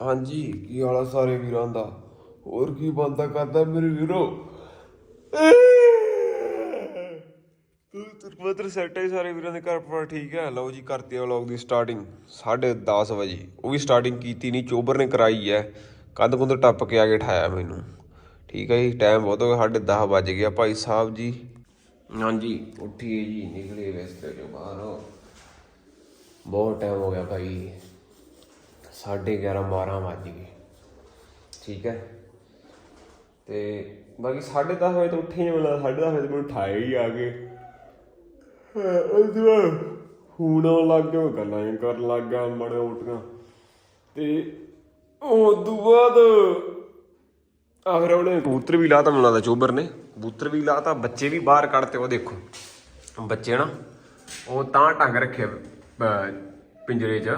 ਹਾਂਜੀ, ਕੀ ਹਾਲ ਆ ਸਾਰੇ ਵੀਰਾਂ ਦਾ? ਹੋਰ ਕੀ ਬੰਦਾ ਕਰਦਾ ਮੇਰੇ ਵੀਰੋ? ਤੂੰ ਤੁਰਪਤਰ ਸੈਟ ਹੈ ਸਾਰੇ ਵੀਰਾਂ ਦੇ ਘਰ ਪਰ ਠੀਕ ਹੈ ਲਓ ਜੀ ਕਰਤੇ ਆ ਵਲੌਗ ਦੀ ਸਟਾਰਟਿੰਗ 10:30 ਵਜੇ। ਉਹ ਵੀ ਸਟਾਰਟਿੰਗ ਕੀਤੀ ਨਹੀਂ, ਚੋਬਰ ਨੇ ਕਰਾਈ ਹੈ ਕੰਧ ਕੁੰਧ ਟੱਪ ਕੇ ਆ ਕੇ ਠਾਇਆ ਮੈਨੂੰ। ਠੀਕ ਹੈ ਜੀ ਟਾਈਮ ਬਹੁਤ ਹੋ ਗਿਆ 10:30 ਵੱਜ ਗਿਆ ਭਾਈ ਸਾਹਿਬ ਜੀ। ਹਾਂਜੀ, ਉੱਠੀਏ ਜੀ ਨਿਕਲੇ ਵੈਸਤੇ ਜੋ ਬਾਹਰ। ਬਹੁਤ ਟਾਈਮ ਹੋ ਗਿਆ ਭਾਈ। ਸਾਢੇ 11 12 ਵੱਜ ਗਏ। ਠੀਕ ਹੈ? ਤੇ ਬਾਕੀ 10:30 ਵਜੇ ਤੋਂ ਉੱਠੇ ਨਹੀਂ ਮਿਲਦਾ 10:30 ਵਜੇ ਤੋਂ ਮੈਨੂੰ ਠਾਇਆ ਹੀ ਆ ਕੇ। ਉਹਦੇ ਬਾਅਦ ਹੁਣ ਆਉਣ ਲੱਗ ਗਿਆ ਗੱਲਾਂ ਹੀ ਕਰਨ ਲੱਗ ਗਿਆ ਮੜੇ ਉਟੀਆਂ ਤੇ ਉਹ ਤੋਂ ਬਾਅਦ ਆਖਰ ਉਹਨੇ ਕਬੂਤਰ ਵੀ ਲਾਤਾ ਮੈਨੂੰ ਲੱਗਦਾ ਚੋਬਰ ਨੇ। ਕਬੂਤਰ ਵੀ ਲਾਤਾ, ਬੱਚੇ ਵੀ ਬਾਹਰ ਕੱਢਤੇ, ਉਹ ਦੇਖੋ। ਬੱਚੇ ਨਾ, ਉਹ ਤਾਂ ਟੰਗ ਰੱਖੇ ਪਿੰਜਰੇ 'ਚ।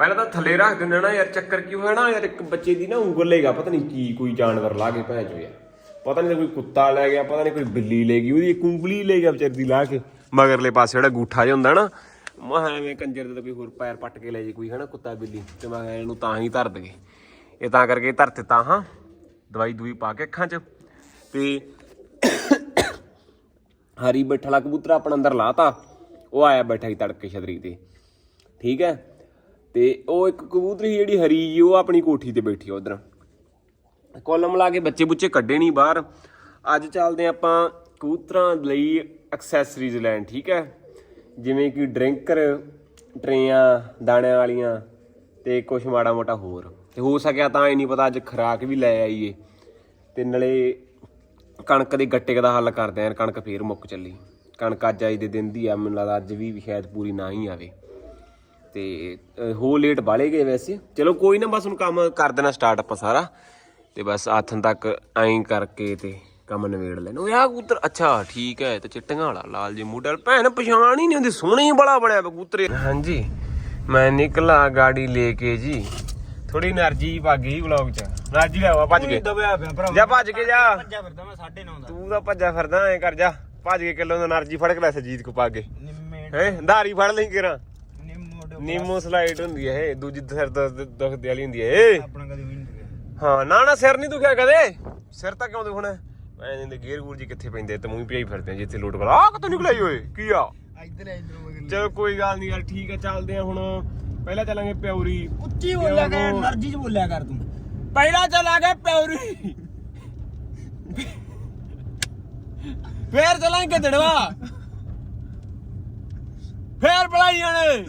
ਪਹਿਲਾਂ ਤਾਂ ਥੱਲੇ ਰੱਖ ਦਿੰਦੇ ਨਾ ਯਾਰ, ਚੱਕਰ ਕੀ ਹੋਇਆ ਨਾ, ਯਾਰ ਇੱਕ ਬੱਚੇ ਦੀ ਨਾ ਉਂਗਲ ਲੇਗਾ ਪਤਾ ਨਹੀਂ ਕੀ, ਕੋਈ ਜਾਨਵਰ ਲਾ ਕੇ ਭੈਣ ਚੋ ਯਾਰ। ਪਤਾ ਨਹੀਂ ਕੋਈ ਕੁੱਤਾ ਲੈ ਗਿਆ, ਪਤਾ ਨਹੀਂ ਕੋਈ ਬਿੱਲੀ ਲੈ ਗਈ, ਉਹਦੀ ਇੱਕ ਉਂਗਲੀ ਲੈ ਗਿਆ ਵਿਚਾਰੀ ਦੀ ਲਾ ਕੇ। ਮਗਰਲੇ ਪਾਸੇ ਜਿਹੜਾ ਗੂਠਾ ਜਿਹਾ ਹੁੰਦਾ ਨਾ, ਮੈਂ ਐਵੇਂ ਕੰਜਰ ਦੇ ਕੋਈ ਹੋਰ ਪੈਰ ਪੱਟ ਕੇ ਲੈ ਜੇ ਕੋਈ, ਹਨਾ, ਕੁੱਤਾ ਬਿੱਲੀ। ਤੇ ਮੈਂ ਇਹਨੂੰ ਤਾਂ ਹੀ ਧਰ ਦਗੇ ਇਹ ਤਾਂ ਕਰਕੇ ਧਰ ਦਿੱਤਾ, ਹਾਂ। ਦਵਾਈ ਦੂਈ ਪਾ ਕੇ ਅੱਖਾਂ 'ਚ। ਤੇ ਹਰੀ ਬੈਠਾ ਕਬੂਤਰ, ਆਪਣਾ ਅੰਦਰ ਲਾਤਾ। ਉਹ ਆਇਆ ਬੈਠਾ ਹੀ ਤੜਕੇ ਛਤਰੀ ਤੇ। ਠੀਕ ਹੈ? ਤੇ ਉਹ ਇੱਕ ਕਬੂਤਰੀ ਜਿਹੜੀ ਹਰੀ ਜੀ ਉਹ ਆਪਣੀ ਕੋਠੀ ਤੇ ਬੈਠੀ ਉਧਰ। ਕੋਲਮ ਲਾ ਕੇ ਬੱਚੇ ਬੁੱਚੇ ਕੱਢੇ ਨਹੀਂ ਬਾਹਰ। ਅੱਜ ਚੱਲਦੇ ਆਪਾਂ ਕਬੂਤਰਾਂ ਲਈ ਐਕਸੈਸਰੀਜ਼ ਲੈਣ, ਠੀਕ ਹੈ? ਜਿਵੇਂ ਕਿ ਡਰਿੰਕਰ, ਟਰੇਆਂ, ਦਾਣਿਆਂ ਵਾਲੀਆਂ ਤੇ ਕੁਛ ਮਾੜਾ ਮੋਟਾ ਹੋਰ। ਤੇ ਹੋ ਸਕਿਆ ਤਾਂ ਇਹ ਨਹੀਂ ਪਤਾ ਅੱਜ ਖਰਾਕ ਵੀ ਲੈ ਆਈਏ। ਤੇ ਨਾਲੇ ਕਣਕ ਦੇ ਗੱਟੇ ਦਾ ਹੱਲ ਕਰਦੇ ਆਂ, ਕਣਕ ਫੇਰ ਮੁੱਕ ਚੱਲੀ। ਕਣਕ ਅੱਜ ਅੱਜ ਦੇ ਦਿਨ ਦੀ ਆ, ਮੈਨੂੰ ਲੱਗਦਾ ਅੱਜ ਵੀ ਸ਼ਾਇਦ ਪੂਰੀ ਨਾ ਹੀ ਆਵੇ। ਤੇ ਹੋ ਲੇਟ ਵਾਲੇ ਗਏ ਵੈਸੇ। ਚਲੋ ਕੋਈ ਨਾ ਬਸ ਹੁਣ ਕੰਮ ਕਰ ਦੇਣਾ ਸਟਾਰਟ ਆਪਾਂ ਸਾਰਾ। ਤੇ ਬਸ ਆਥਨ ਤੱਕ ਐਂ ਕਰਕੇ ਤੇ ਕੰਮ ਨਵੇੜ ਲੈਣਾ। ਉਹ ਆ ਕਬੂਤਰ ਅੱਛਾ ਠੀਕ ਹੈ ਤੇ ਚਿੱਟੀਆਂ ਵਾਲਾ ਲਾਲ ਜੀ ਮੂਡਲ ਭੈਣ ਪਛਾਣ ਹੀ ਨਹੀਂ ਹੁੰਦੀ ਸੋਹਣੇ ਹੀ ਬੜਾ ਬਣਿਆ ਕਬੂਤਰੇ ਹਾਂਜੀ ਮੈਂ ਨਿਕਲਾ ਗਾੜੀ ਲੈ ਕੇ ਜੀ। ਥੋੜੀ એનર્ਜੀ ਭੱਗ ਗਈ ਵਲੌਗ 'ਚ। એનર્ਜੀ ਲਿਆਵਾ ਭੱਜ ਕੇ। ਦਬਿਆ ਪਿਆ ਜਾ ਭੱਜ ਕੇ ਜਾ। ਭੱਜਿਆ ਦਾ। ਤੂੰ ਤਾਂ ਐ ਕਰ ਜਾ। ਭੱਜ ਕੇ ਕਿਲੋ ਦਾ એનર્ਜੀ ਫੜ ਕੇ ਲੈ ਸਜੀਤ ਕੋ ਪਾ ਕੇ। ਹੈ ਧਾਰੀ ਫੜ ਲਈ ਕਰਾਂ। ਨੀਮੋ ਸਲਾਈਡ ਹੁੰਦੀ ਹੈ ਇਹ ਦੂਜੀ ਸਿਰ ਦੁਖਦੇ ਵਾਲੀ ਹੁੰਦੀ ਹੈ ਹਾਂ ਨਾ ਨਾ ਸਿਰ ਨਹੀਂ ਦੁਖਿਆ ਕਦੇ? ਸਿਰ ਤਾਂ ਕਿਉਂ ਦੁਖਣਾ? ਐਂ ਜਿੰਦੇ ਗੇਰ ਗੂਰ ਜੀ ਕਿੱਥੇ ਪੈਂਦੇ ਤੇ ਮੂੰਹ ਭਜਾਈ ਫਿਰਦੇ ਆ ਜਿੱਥੇ ਲੋਟ ਕੋਲ। ਆ ਕਿਤੋਂ ਨਿਕਲਾਈ ਓਏ? ਕੀ ਆ? ਇੱਧਰ ਆ ਇੱਧਰ ਮਗਰ ਕੋਈ ਗੱਲ ਨਹੀਂ ਯਾਰ ਠੀਕ ਆ ਚੱਲਦੇ ਆ ਹੁਣ। ਪਹਿਲਾਂ ਚੱਲਾਂਗੇ ਪਿਉਰੀ ਉੱਚੀ ਬੋਲਿਆ ਕਰ એનર્ਜੀ ਚ ਬੋਲਿਆ ਕਰ ਤੂੰ। ਪਹਿਲਾਂ ਚਲਾ ਗਿਆ ਪਿਉਰੀ ਫੇਰ ਚਲਾਂਗੇ ਦੜਵਾ। ਫੇਰ ਬਲਾਈਆਂ ਨੇ।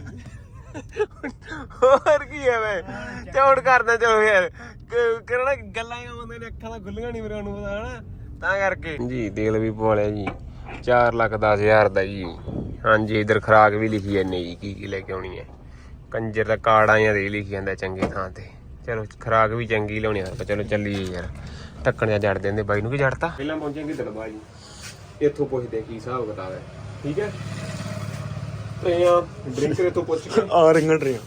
ਹੋਰ ਕੀ ਹੈ ਵੇ ਚੌੜ ਕਰਦਾ ਚਲੋ ਯਾਰ। ਕ- ਕਰਨਾ ਗੱਲਾਂ ਹੀ ਆਉਂਦੇ ਨੇ ਅੱਖਾਂ ਤਾਂ ਖੁੱਲੀਆਂ ਨਹੀਂ ਮੇਰੇ ਨੂੰ ਪਤਾ ਹਨਾ? ਤਾਂ ਕਰਕੇ। ਜੀ ਤੇਲ ਵੀ ਪਵਾ ਲਿਆ ਜੀ। 4 ਲੱਖ 10 ਹਜ਼ਾਰ ਦਾ ਜੀ। ਹਾਂਜੀ ਇਧਰ ਖਰਾਕ ਵੀ ਲਿਖੀ ਜਾਂਦੇ ਜੀ ਕੀ ਕੀ ਲੈ ਕੇ ਆਉਣੀ ਹੈ ਕੰਜਰ ਦਾ ਕਾਰਡ ਆਇਆ ਦੇ ਲਿਖੀ ਜਾਂਦਾ ਚੰਗੇ ਥਾਂ ਤੇ। ਚਲੋ ਖਰਾਕ ਵੀ ਚੰਗੀ ਲਿਆਉਣੀ ਆ ਚਲੋ ਚੱਲੀਏ ਯਾਰ। ਢੱਕਣਿਆ ਜੜ ਦਿੰਦੇ ਬਾਈ ਨੂੰ ਕੀ ਜੜਤਾ? ਪਹਿਲਾਂ ਪਹੁੰਚਾਂਗੇ ਦਲਬਾ ਜੀ ਇੱਥੋਂ ਪੁੱਛਦੇ ਕੀ ਹਿਸਾਬ ਕਿਤਾਬ ਹੈ ਠੀਕ ਹੈ ਟ੍ਰੇਆਂ ਡਰਿੰਕ ਇੱਥੋਂ ਪੁੱਛ ਕੇ। ਆ ਰਿੰਗਣ ਰਿਆ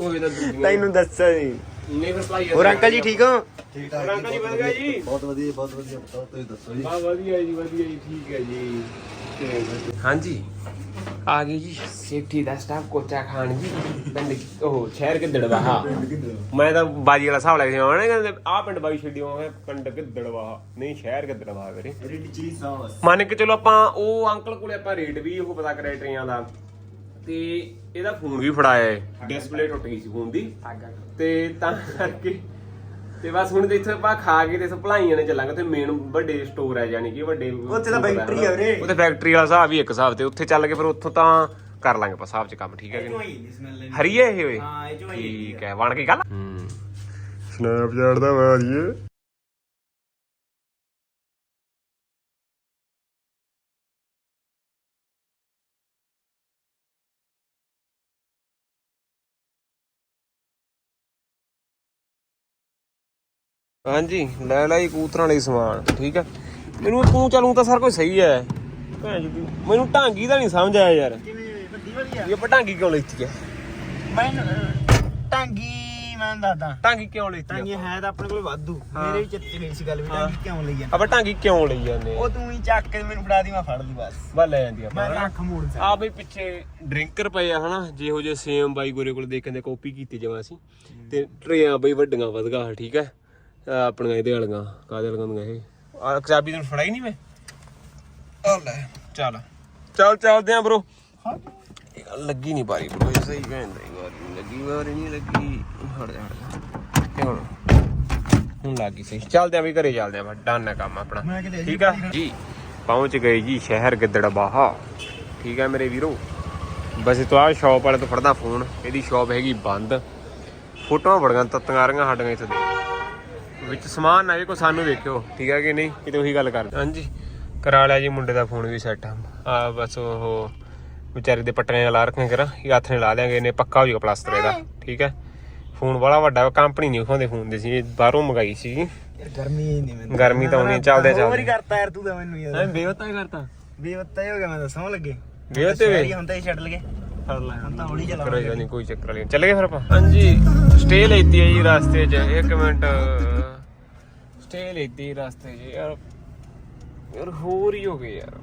ਉਹ ਇਹਦਾ ਤੈਨੂੰ ਦੱਸਿਆ ਜੀ ਨਹੀਂ ਫਿਰ ਭਾਈ ਹੋਰ ਅੰਕਲ ਜੀ ਠੀਕ ਹੋ? ਠੀਕ ਹੋਰ ਅੰਕਲ ਜੀ ਵਧੀਆ ਜੀ? ਬਹੁਤ ਵਧੀਆ ਬਹੁਤ ਵਧੀਆ ਬਤਾਓ ਤੁਸੀਂ ਦੱਸੋ ਜੀ? ਬਾ ਵਧੀਆ ਜੀ ਵਧੀਆ ਜੀ ਠੀਕ ਹੈ ਜੀ। ਹਾਂਜੀ। ਆ ਗਈ ਜੀ ਸੇਫਟੀ ਦਾ ਸਟਾਫ ਕੋਚਾ ਖਾਨ ਜੀ। ਪਿੰਡ ਉਹ ਸ਼ਹਿਰ ਕਿੱਦੜਵਾਹਾ ਮੈਂ ਤਾਂ ਬਾਜੀ ਵਾਲਾ ਹਿਸਾਬ ਲੈ ਕੇ ਆਉਣਾ ਕਹਿੰਦੇ ਆ ਪਿੰਡ ਬਾਈ ਛੱਡਿਓ ਮੈਂ ਪਿੰਡ ਕਿੱਦੜਵਾਹਾ ਨਹੀਂ ਸ਼ਹਿਰ ਕਿੱਦੜਵਾਹਾ ਵੀਰੇ। ਮੰਨ ਕੇ ਚਲੋ ਆਪਾਂ ਉਹ ਅੰਕਲ ਕੋਲੇ ਆਪਾਂ ਰੇਟ ਵੀ ਉਹ ਪਤਾ ਕਰਿਆ ਟਰੇਆਂ ਦਾ। ਤੇ ਇਹਦਾ ਫੋਨ ਵੀ ਫੜਾਇਆ ਹੈ ਡਿਸਪਲੇ ਟੁੱਟ ਗਈ ਸੀ ਫੋਨ ਦੀ। ਤੇ ਤਾਂ ਕਰਕੇ ਤੇ ਬਸ ਹੁਣ ਤੇ ਇੱਥੇ ਆਪਾਂ ਖਾ ਕੇ ਤੇ ਸਪਲਾਈਆਂ ਨੇ ਚੱਲਾਂਗੇ। ਉੱਥੇ ਮੇਨ ਵੱਡੇ ਸਟੋਰ ਹੈ ਯਾਨੀ ਕਿ ਵੱਡੇ ਉੱਥੇ ਤਾਂ factory ਆ ਵੀਰੇ। ਉੱਥੇ ਫੈਕਟਰੀ ਵਾਲਾ ਹਿਸਾਬ ਹੀ ਇੱਕ ਹਿਸਾਬ ਤੇ। ਉੱਥੇ ਚੱਲ ਕੇ ਫਿਰ ਉੱਥੋਂ ਤਾਂ ਕਰ ਲਾਂਗੇ ਆਪਾਂ ਹਿਸਾਬ ਚ ਕੰਮ ਠੀਕ ਹੈ ਕਿ ਨਹੀਂ? ਹਰੀ ਹੈ ਇਹ ਓਏ? ਹਾਂ ਇਹ ਚੋਂ ਠੀਕ ਹੈ। ਬਣ ਗਈ ਗੱਲ? ਹੂੰ। ਸਨੈਪਚੈਟ ਦਾ ਵਾਰੀਏ ਹਾਂਜੀ ਲੈ ਲਈ ਕੂਤਰਾਂ ਲਈ ਸਮਾਨ ਠੀਕ ਹੈ ਮੈਨੂੰ ਤੂੰ ਚਲੂੰ ਤਾਂ ਸਰ ਕੋਈ ਸਹੀ ਹੈ ਭੈਣ ਜੀ ਮੈਨੂੰ ਢਾਂਗੀ ਦਾ ਨਹੀਂ ਸਮਝ ਆਇਆ ਯਾਰ। ਆ? ਇਹ ਆਪਾਂ ਢਾਂਗੀ ਕਿਉਂ ਲੈਤੀ ਹੈ ਮੈਂ ਟਾਂਗੀ ਮੈਂ ਦੱਸਦਾ। ਟਾਂਗੀ ਕਿਉਂ ਲਈ ਟਾਂਗੀ ਹੈ ਤਾਂ ਆਪਣੇ ਕੋਲ ਵਾਧੂ। ਮੇਰੇ ਵੀ ਚਿੱਤ ਗਈ ਸੀ ਗੱਲ ਵੀ ਟਾਂਗੀ ਕਿਉਂ ਲਈ ਆ? ਆਪਾਂ ਟਾਂਗੀ ਕਿਉਂ ਲਈ ਜਾਂਦੇ ਉਹ ਤੂੰ ਹੀ ਚੱਕ ਕੇ ਮੈਨੂੰ ਫੜਾ ਦੀ ਮੈਂ ਫੜ ਲਈ ਬਸ। ਬਾ ਲੈ ਜਾਂਦੀ ਮੈਂ ਆਪਾਂ ਅੱਖ ਮੋੜ ਸਕਦਾ। ਆ ਬਈ ਪਿੱਛੇ ਡਰਿੰਕਰ ਪਏ ਆ ਹਨਾ? ਜਿਹੋ ਜਿਹੇ ਸੇਮ ਬਾਈ ਗੋਰੇ ਕੋਲ ਦੇਖ ਕੇ ਕਾਪੀ ਕੀਤੀ ਜਮਾ ਸੀ ਤੇ ਟਰੇਆਂ ਬਈ ਵੱਡੀਆਂ ਵਧਗਾ ਠੀਕ ਹੈ ਆਪਣੀਆਂ ਇਹਦੇ ਵਾਲੀਆਂ ਕਾਦੇ ਵਾਲੀਆਂ ਹੁੰਦੀਆਂ ਇਹ? ਆ ਚਾਬੀ ਤੈਨੂੰ ਫੜਾਈ ਨਹੀਂ ਮੈਂ? ਆ ਲੈ। ਚੱਲ। ਚੱਲ ਚੱਲਦੇ ਆ ਬ్రో ਲੱਗੀ ਨਹੀਂ ਬਾਰੀ ਬ్రో ਇਹ ਸਹੀ ਕਹਿੰਦਾ ਹੀ ਨੀ ਲੱਗੀ ਵਾਰੀ ਨਹੀਂ ਲੱਗੀ। ਹਟ ਜਾ ਹਟ ਹੁਣ ਹੁਣ ਲੱਗੀ ਸਹੀ। ਚੱਲਦੇ ਆ ਵੀ ਘਰੇ ਚੱਲਦੇ ਆ ਡਨ ਹੈ ਕੰਮ ਆਪਣਾ। ਠੀਕ ਆ? ਜੀ। ਪਹੁੰਚ ਗਏ ਜੀ ਸ਼ਹਿਰ ਗਿੱਦੜਬਾਹਾ ਠੀਕ ਹੈ ਮੇਰੇ ਵੀਰੋ? ਬਸ ਤੋਂ ਆ ਸ਼ਾਪ ਵਾਲੇ ਤੋਂ ਫੜਦਾ ਫੋਨ। ਇਹਦੀ ਸ਼ਾਪ ਹੈਗੀ ਬੰਦ। ਫੋਟੋਆਂ ਬੜੀਆਂ ਤੱਤੀਆਂ ਆ ਰਹੀਆਂ ਸਾਡੀਆਂ ਇੱਥੇ। ਵਿੱਚ ਸਮਾਨ ਨਾ ਕੋ ਸਾਨੂੰ ਵੇਖਿਓ। ਠੀਕ ਹੈ ਕਿ ਨਹੀਂ? ਕਿਤੇ ਉਹੀ ਗੱਲ ਕਰ ਹਾਂਜੀ। ਕਰਾ ਲਿਆ ਜੀ ਮੁੰਡੇ ਦਾ ਫੋਨ ਵੀ ਸੈੱਟ ਆ। ਬਸ ਉਹ ਵਿਚਾਰੇ ਦੇ ਪੱਟੀਆਂ ਲਾ ਰੱਖੀਆਂ ਕਰਾਂ। ਇਹ ਹੱਥ ਨੇ ਲਾ ਦਿਆਂਗੇ ਇਹਨੇ ਪੱਕਾ ਹੋ ਜਾਊਗਾ ਪਲਾਸਟਰ ਇਹਦਾ। ਠੀਕ ਹੈ? ਫੋਨ ਬੜਾ ਵੱਡਾ ਕੰਪਨੀ ਨਹੀਂ ਉਖਾਉਂਦੇ ਫੋਨ ਦੇ ਸੀ। ਇਹ ਬਾਹਰੋਂ ਮੰਗਾਈ ਸੀ। ਗਰਮੀ ਨਹੀਂ ਮੈਨੂੰ। ਗਰਮੀ ਤਾਂ ਉਹਨੇ ਚੱਲਦੇ ਹੋਰ ਹੀ ਚੱਲਦੇ ਕਰਤਾ ਯਾਰ ਤੂੰ ਤਾਂ ਮੈਨੂੰ ਯਾਰ। ਬੇਵਤਾ ਕਰਤਾ। ਬੇਵੱਤਾ ਹੀ ਹੋ ਗਿਆ ਮੈਂ ਤਾਂ ਸੌਂ ਲੱਗੇ। ਬੇਵੱਤੇ ਹੋ ਹੁੰਦਾ ਹੀ ਛੱਡ ਲਗੇ। ਫੜ ਲੈ। ਹੁਣ ਤਾਂ ਹੌਲੀ ਚਲਾਵਾਂਗੇ। ਨਹੀਂ ਕੋਈ ਚੱਕਰ ਨਹੀਂ। ਚੱਲ ਗਏ ਫਿਰ ਆਪਾਂ? ਹਾਂਜੀ। ਸਟੇ ਲੈਤੀ ਹੈ ਜੀ ਰਸਤੇ 'ਚ। ਇੱਕ ਮਿੰਟ। ਸਟੇ ਲੈਤੀ ਰਸਤੇ 'ਚ। ਯਾਰ ਯਾਰ ਹੋਰ ਹੀ ਹੋ ਗਏ ਯਾਰ।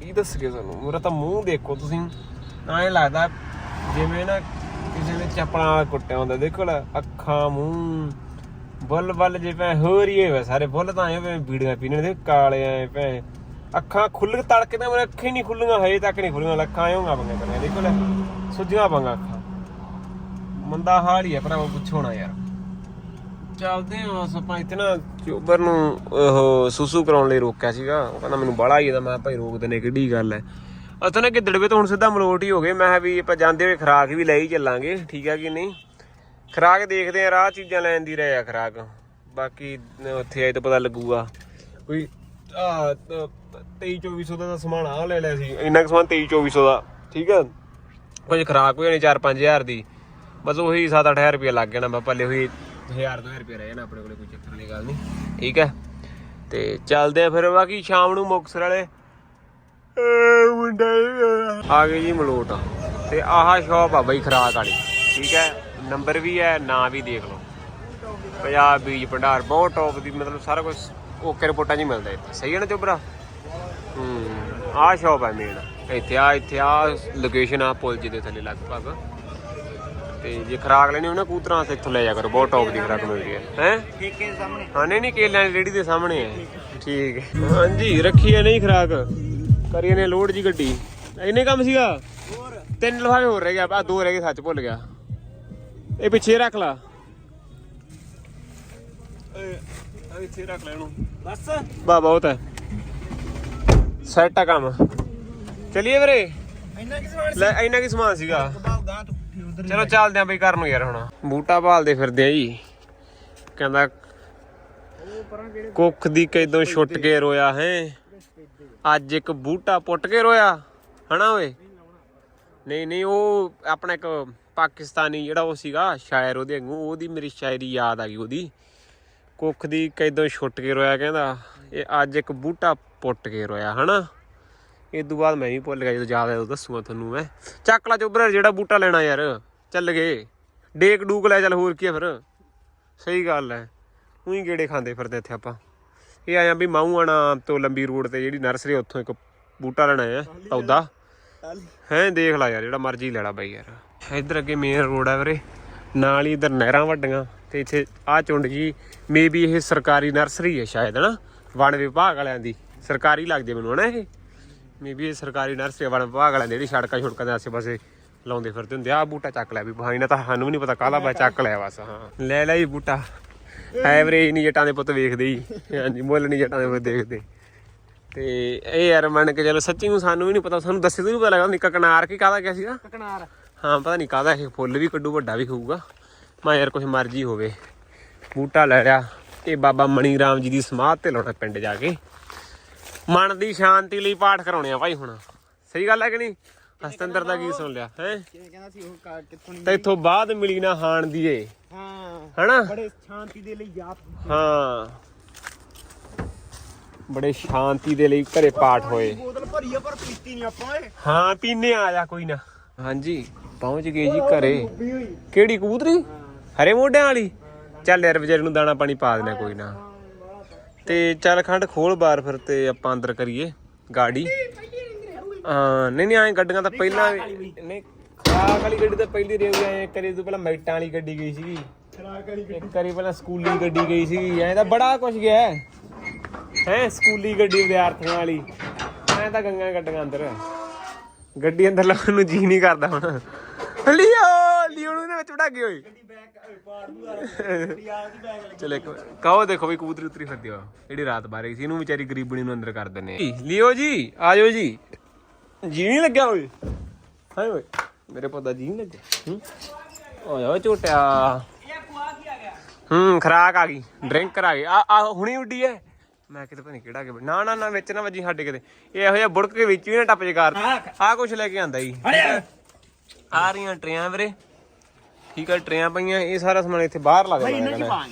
ਕੀ ਦੱਸ ਕੇ ਤੁਹਾਨੂੰ ਮੇਰਾ ਤਾਂ ਮੂੰਹ ਦੇਖੋ ਤੁਸੀਂ। ਐਂ ਲੱਗਦਾ ਜਿਵੇਂ ਨਾ ਕਿਸੇ ਨੇ ਚੱਪਲਾਂ ਵਾਲਾ ਕੁੱਟਿਆ ਹੁੰਦਾ। ਦੇਖੋ ਲੈ ਅੱਖਾਂ ਮੂੰਹ। ਬੁੱਲ ਬੱਲ ਜੇ ਭੈ ਹੋਰ ਹੀ ਹੋਇਆ ਸਾਰੇ। ਬੁੱਲ ਤਾਂ ਐ ਭੈ ਬੀੜੀਆਂ ਪੀਣੇ ਦੇ ਕਾਲੇ ਐ ਭੈ ਅੱਖਾਂ ਖੁੱਲ ਤੜਕੇ ਤਾਂ ਮੇਰੇ ਅੱਖਾਂ ਹੀ ਨਹੀਂ ਖੁੱਲੀਆਂ ਹਜੇ ਤੱਕ ਨਹੀਂ ਖੁੱਲੀਆਂ ਲੱਖਾਂ ਐਂ ਹੋਗਾ ਬੰਗੇ ਦੇਖੋ ਲੈ, ਸੁੱਜੀਆਂ ਪੰਗਾ ਅੱਖਾਂ। ਮੰਦਾ ਹਾਲ ਹੀ ਹੈ ਭਰਾਵਾ, ਪੁੱਛੋ ਨਾ ਯਾਰ। ਚੱਲਦੇ ਹਾਂ ਆਪਾਂ ਇੱਥੇ ਨਾ ਚੋਬਰ ਨੂੰ ਉਹ ਸੁਸੂ ਕਰਾਉਣ ਲਈ ਰੋਕਿਆ ਸੀਗਾ। ਉਹ ਕਹਿੰਦਾ ਮੈਨੂੰ ਬੜਾ ਹੀ ਇਹਦਾ ਮੈਂ ਕਿਹਾ ਭਾਈ ਰੋਕ ਦਿੰਨੇ ਕਿੱਡੀ ਗੱਲ ਹੈ ਅਸਾਂ ਨਾ ਗਿੱਦੜਵੇ ਤੋਂ ਹੁਣ ਸਿੱਧਾ ਮਲੋਟ ਹੀ ਹੋ ਗਏ। ਮੈਂ ਕਿਹਾ ਵੀ ਆਪਾਂ ਜਾਂਦੇ ਹੋਏ ਖਰਾਕ ਵੀ ਲੈ ਹੀ ਚੱਲਾਂਗੇ, ਠੀਕ ਹੈ ਕਿ ਨਹੀਂ? ਖਰਾਕ ਦੇਖਦੇ ਆ, ਰਾਹ ਚੀਜ਼ਾਂ ਲੈਣ ਦੀ ਰਹੇ ਆ ਖਰਾਕ। ਬਾਕੀ ਉੱਥੇ ਆਏ ਤਾਂ ਪਤਾ ਲੱਗੂਗਾ। ਕੋਈ ਆ 23 2400 ਦਾ ਸਮਾਨ ਆ ਲੈ ਲਿਆ ਸੀ। ਇੰਨਾ ਕੁ ਸਮਾਨ 23 2400 ਦਾ, ਠੀਕ ਹੈ ਕੁਝ ਖਰਾਕ ਹੋਈ ਨੇ 4-5000 ਦੀ। ਬਸ ਉਹੀ 7-8000 ਰੁਪਏ ਲੱਗ ਜਾਣਾ ਬਾ ਪੱਲੇ ਹੋਈ 1000 2000 ਰੁਪਏ ਰਹਿ ਜਾਣਾ ਆਪਣੇ ਕੋਲੇ, ਕੋਈ ਚੱਕਰ ਵਾਲੀ ਗੱਲ ਨਹੀਂ। ਠੀਕ ਹੈ ਤੇ ਚੱਲਦੇ ਆ ਫਿਰ ਬਾਕੀ ਸ਼ਾਮ ਨੂੰ ਮੁਕਸਰ ਵਾਲੇ। ਮੁੰਡਾ ਆ ਗਏ ਜੀ ਮਲੋਟ। ਤੇ ਆਹ ਸ਼ਾਪ ਆ ਬਈ ਖਰਾਕ ਵਾਲੀ, ਠੀਕ ਹੈ ਨੰਬਰ ਵੀ ਹੈ, ਨਾਂ ਵੀ ਦੇਖ ਲਓ। ਪੰਜਾਬ ਬੀਜ ਭੰਡਾਰ, ਬਹੁਤ ਟੌਪ ਦੀ, ਮਤਲਬ ਸਾਰਾ ਕੁਝ ਓਕੇ ਰਿਪੋਰਟਾਂ 'ਚ ਹੀ ਮਿਲਦਾ ਇੱਥੇ। ਸਹੀ ਹੈ ਨਾ ਚੋਬਰਾ? ਹੂੰ ਆਹ ਸ਼ਾਪ ਹੈ ਮੇਨ ਇੱਥੇ ਆ ਇੱਥੇ ਆ ਲੋਕੇਸ਼ਨ ਆ ਪੁਲ ਜੀ ਦੇ ਥੱਲੇ ਲਗਭਗ। ਤੇ ਜੇ ਖਰਾਕ ਲੈਣੀ ਹੋਵੇ ਨਾ ਕੂਤਰਾਂ ਤੇ ਇੱਥੋਂ ਲੈ ਜਾ ਕਰੋ ਬਹੁਤ ਟੌਪ ਦੀ ਖਰਾਕ ਮਿਲਦੀ ਹੈ। ਹੈ? ਠੇਕੇ ਦੇ ਸਾਹਮਣੇ। ਹਾਂ ਨਹੀਂ ਨਹੀਂ ਕੇਲਿਆਂ ਦੀ ਰੇੜੀ ਦੇ ਸਾਹਮਣੇ ਹੈ। ਠੀਕ ਹੈ। ਹਾਂਜੀ ਰੱਖੀ ਹੈ ਨਹੀਂ ਖਰਾਕ। ਕਰੀਏ ਨੇ ਲੋਡ ਜੀ ਗੱਡੀ। ਇੰਨੇ ਕੰਮ ਸੀਗਾ? ਹੋਰ। ਤਿੰਨ ਲਫਾਫੇ ਹੋਰ ਰਹਿ ਗਿਆ ਆ ਦੋ ਰਹਿ ਗਏ ਸੱਚ ਭੁੱਲ ਗਿਆ। ਇਹ ਪਿੱਛੇ ਰੱਖ ਲਾ। ਇੱਥੇ ਰੱਖ ਲੈ ਇਹਨੂੰ। ਬਸ। ਬਾ ਬਹੁਤ ਹੈ। ਸੈਟ ਆ ਕੰਮ। ਚਲਿਏ ਵੀਰੇ? ਇੰਨਾ ਕਿਸ ਵਾਰ ਲੈ ਇੰਨਾ ਕੀ ਸਮਾਨ ਸੀਗਾ? ਚਲੋ ਚੱਲਦੇ ਆਂ ਬਈ ਕਰਨ ਨੂੰ ਯਾਰ ਹੁਣ। ਬੂਟਾ ਭਾਲਦੇ ਫਿਰਦੇ ਆ ਜੀ। ਕਹਿੰਦਾ ਕੁੱਖ ਦੀ ਕਿਦੋਂ ਛੁੱਟ ਕੇ ਰੋਇਆ ਹੈ? ਅੱਜ ਇੱਕ ਬੂਟਾ ਪੁੱਟ ਕੇ ਰੋਇਆ। ਹਨਾ ਓਏ? ਨਹੀਂ ਨਹੀਂ ਉਹ ਆਪਣਾ ਇੱਕ ਪਾਕਿਸਤਾਨੀ ਜਿਹੜਾ ਉਹ ਸੀਗਾ ਸ਼ਾਇਰ ਉਹਦੇ ਵਾਂਗੂ ਉਹਦੀ ਮੇਰੀ ਸ਼ਾਇਰੀ ਯਾਦ ਆ ਗਈ ਉਹਦੀ। ਕੁੱਖ ਦੀ ਕਿਦੋਂ ਛੁੱਟ ਕੇ ਰੋਇਆ ਕਹਿੰਦਾ, ਇਹ ਅੱਜ ਇੱਕ ਬੂਟਾ ਪੁੱਟ ਕੇ ਰੋਇਆ, ਹਨਾ? ਇਹ ਤੋਂ ਬਾਅਦ ਮੈਂ ਵੀ ਭੁੱਲ ਗਿਆ, ਜਦੋਂ ਯਾਦ ਆਇਆ ਉਦੋਂ ਦੱਸੂਗਾ ਤੁਹਾਨੂੰ ਮੈਂ। ਚੱਕ ਲਾ ਚੋਬਰ ਜਿਹੜਾ ਬੂਟਾ ਲੈਣਾ ਯਾਰ, ਚੱਲ ਗਏ। ਡੇਕ ਡੂਕ ਲੈ, ਚੱਲ ਹੋਰ ਕੀ ਆ ਫਿਰ। ਸਹੀ ਗੱਲ ਹੈ ਉਹੀ ਗੇੜੇ ਖਾਂਦੇ ਫਿਰਦੇ ਇੱਥੇ ਆਪਾਂ। ਇਹ ਆਇਆ ਵੀ ਮਾਹੂਆਣਾ ਤੋਂ ਲੰਬੀ ਰੋਡ ਤੇ, ਜਿਹੜੀ ਨਰਸਰੀ ਉੱਥੋਂ ਇੱਕ ਬੂਟਾ ਲੈਣਾ ਹੈ ਪੌਦਾ ਹੈ, ਦੇਖ ਲੈ ਯਾਰ, ਜਿਹੜਾ ਮਰਜ਼ੀ ਲੈ ਲਾ ਬਾਈ ਯਾਰ। ਇੱਧਰ ਅੱਗੇ ਮੇਨ ਰੋਡ ਹੈ ਵੀਰੇ। ਨਾਲ ਹੀ ਇੱਧਰ ਨਹਿਰਾਂ ਵੱਡੀਆਂ। ਤੇ ਇੱਥੇ ਆ ਚੁੰਡ ਜੀ ਮੇਬੀ ਇਹ ਸਰਕਾਰੀ ਨਰਸਰੀ ਹੈ ਸ਼ਾਇਦ ਹਨਾ? ਵਣ ਵਿਭਾਗ ਵਾਲਿਆਂ ਦੀ। ਸਰਕਾਰੀ ਲੱਗਦੀ ਮੈਨੂੰ ਹਨਾ ਇਹ? ਮੇਬੀ ਇਹ ਸਰਕਾਰੀ ਨਰਸਰੀ ਵਣ ਵਿਭਾਗ ਵਾਲਿਆਂ ਦੀ ਜਿਹੜੀ ਸੜਕਾਂ ਛੁੜਕਾਂ ਦੇ ਆਸੇ-ਪਾਸੇ ਲਾਉਂਦੇ ਫਿਰਦੇ ਹੁੰਦੇ ਆ। ਆਹ ਬੂਟਾ ਚੱਕ ਲਿਆ ਵੀ ਭਾਈ ਨੇ ਤਾਂ ਸਾਨੂੰ ਵੀ ਨਹੀਂ ਪਤਾ ਕਾਹਦਾ ਬਾ ਚੱਕ ਲਿਆ ਬਸ ਹਾਂ। ਲੈ ਲੈ ਜੀ ਬੂਟਾ। ਐਵਰੇਜ ਨਹੀਂ ਜਟਾਂ ਦੇ ਪੁੱਤ ਵੇਖਦੇ ਹੀ। ਹਾਂਜੀ ਮੁੱਲ ਨਹੀਂ ਜਟਾਂ ਦੇ ਪੁੱਤ ਦੇਖਦੇ। ਤੇ ਇਹ ਯਾਰ ਮੰਨ ਕੇ ਚਲੋ ਸੱਚੀ ਨੂੰ ਸਾਨੂੰ ਵੀ ਨਹੀਂ ਪਤਾ ਸਾਨੂੰ ਦੱਸੇ ਤੋਂ ਨਹੀਂ ਪਤਾ ਲੱਗਾ ਨਿੱਕਾ ਕਨਾਰ ਕੀ ਕਾਹਦਾ ਕਿਹਾ ਸੀਗਾ? ਕਨਾਰ ਹਾਂ ਪਤਾ ਨਹੀਂ ਕਾਹਦਾ ਇਹ ਫੁੱਲ ਵੀ ਕੱਢੂ ਵੱਡਾ ਵੀ ਖਾਊਗਾ ਮੈਂ ਯਾਰ ਕੁਛ ਮਰਜ਼ੀ ਹੋਵੇ। ਬੂਟਾ ਲੈ ਲਿਆ। ਇਹ ਬਾਬਾ ਮਣੀ ਰਾਮ ਜੀ ਦੀ ਸਮਾਧ ਤੇ ਲਾਉਣਾ ਪਿੰਡ ਜਾ ਕੇ। ਮਨ ਦੀ ਸ਼ਾਂਤੀ ਲਈ ਪਾਠ ਕਰਾਉਣੇ ਆ ਭਾਈ ਹੁਣ। ਸਹੀ ਗੱਲ ਹੈ ਕਿ ਨਹੀਂ? ਹਸਤੰਦਰ ਦਾ ਕੀ ਸੁਣ ਲਿਆ ਹੈ? ਕਿਵੇਂ ਕਹਿੰਦਾ ਸੀ ਉਹ ਕਾ- ਕਿੱਥੋਂ ਨਹੀਂ ਤੇ ਇਥੋਂ ਬਾਅਦ ਮਿਲੀ ਨਾ ਹਾਣ ਦੀ ਏ। ਹਾਂ। ਹਨਾ? ਬੜੇ ਸ਼ਾਂਤੀ ਦੇ ਲਈ ਯਾਦ ਹਾਂ। ਬੜੇ ਸ਼ਾਂਤੀ ਦੇ ਲਈ ਘਰੇ ਪਾਠ ਹੋਏ। ਬੋਤਲ ਭਰੀ ਆ ਪਰ ਪੀਤੀ ਨਹੀਂ ਆਪਾਂ ਏ ਹਾਂ ਪੀਨੇ ਆ ਜਾ ਕੋਈ ਨਾ। ਹਾਂਜੀ ਪਹੁੰਚ ਗਏ ਜੀ ਘਰੇ। ਕਿਹੜੀ ਕਬੂਤਰੀ? ਹਰੇ ਮੋਢਿਆਂ ਵਾਲੀ? ਚੱਲ ਯਾਰ ਵਿਚਾਰੇ ਨੂੰ ਦਾਣਾ ਪਾਣੀ ਪਾ ਦੇਣਾ ਕੋਈ ਨਾ। ਤੇ ਚੱਲ ਖੰਡ ਖੋਲ ਬਾਰ ਫਿਰ ਤੇ ਆਪਾਂ ਅੰਦਰ ਕਰੀਏ ਗਾੜੀ। ਹਾਂ ਨਹੀਂ ਨਹੀਂ ਐ ਗੱਡੀਆਂ ਤਾਂ ਪਹਿਲਾਂ ਨਹੀਂ ਖਰਾਕ ਵਾਲੀ ਗੱਡੀ ਤਾਂ ਪਹਿਲੀ ਰਹੀ ਐ ਕਰੀ ਤੋਂ ਪਹਿਲਾਂ ਮੈਟਾਂ ਵਾਲੀ ਗੱਡੀ ਗਈ ਸੀਗੀ। ਇੱਕ ਵਾਰੀ ਪਹਿਲਾਂ ਸਕੂਲੀ ਗੱਡੀ ਗਈ ਸੀਗੀ ਐ ਤਾਂ ਬੜਾ ਕੁਝ ਗਿਆ। ਹੈ ਹੈਂ, ਸਕੂਲੀ ਗੱਡੀ ਵਿਦਿਆਰਥੀਆਂ ਵਾਲੀ। ਐ ਤਾਂ ਗੰਗਾ ਗੱਡੀਆਂ ਅੰਦਰ। ਗੱਡੀ ਅੰਦਰ ਲਾਉਣ ਨੂੰ ਜੀ ਨਹੀਂ ਕਰਦਾ ਹੁਣ। ਲਿਓ! ਲਿਓ ਨੂੰ ਇਹਦੇ ਵਿੱਚ ਵੜਾ ਗਏ ਓਏ ਚਲੇ ਕਹੋ ਦੇਖੋ ਵੀ ਕਬੂਤਰੀ ਉਤਰੀ ਫਿਰਦੀ ਆ ਜਿਹੜੀ ਰਾਤ ਬਾਰੇ ਸੀ ਇਹਨੂੰ ਵਿਚਾਰੀ ਗਰੀਬਣੀ ਨੂੰ ਅੰਦਰ ਕਰ ਦਿੰਨੇ ਲਿਓ ਜੀ ਆਜੋ ਜੀ। ਜੀ ਨਹੀਂ ਲੱਗਿਆ ਓਏ। ਹਾਏ ਓਏ ਮੇਰੇ ਪੋਤਾ ਜੀ ਨਹੀਂ ਲੱਗਿਆ। ਹੂੰ। ਓਏ ਓਏ ਝੋਟਿਆ। ਹੂੰ ਖਰਾਕ ਆ ਗਈ ਡਰਿੰਕ ਕਰਾ ਗਈ ਆ ਆ ਹੁਣੀ ਉੱਡੀ ਐ। ਮੈਂ ਕਿਤੇ ਪਤਾ ਨਹੀਂ ਕਿਹੜਾ ਕਿ ਨਾ ਨਾ ਨਾ ਵਿੱਚ ਨਾ ਵੱਜੀ ਸਾਡੇ ਕਿਤੇ। ਇਹ ਇਹੋ ਜਿਹਾ ਬੁੜਕ ਕੇ ਵਿੱਚ ਵੀ ਨਾ ਟੱਪ ਜਕਾਰ। ਆ ਕੁਛ ਲੈ ਕੇ ਆਂਦਾ ਜੀ। ਆ ਰਹੀਆਂ ਟਰੇਆਂ ਵੀਰੇ। ਠੀਕ ਆ ਟਰੇਆਂ ਪਈਆਂ ਇਹ ਸਾਰਾ ਸਮਾਨ ਇੱਥੇ ਬਾਹਰ ਲਾ ਦੇ ਮੈਂ ਕਹਿੰਦਾ।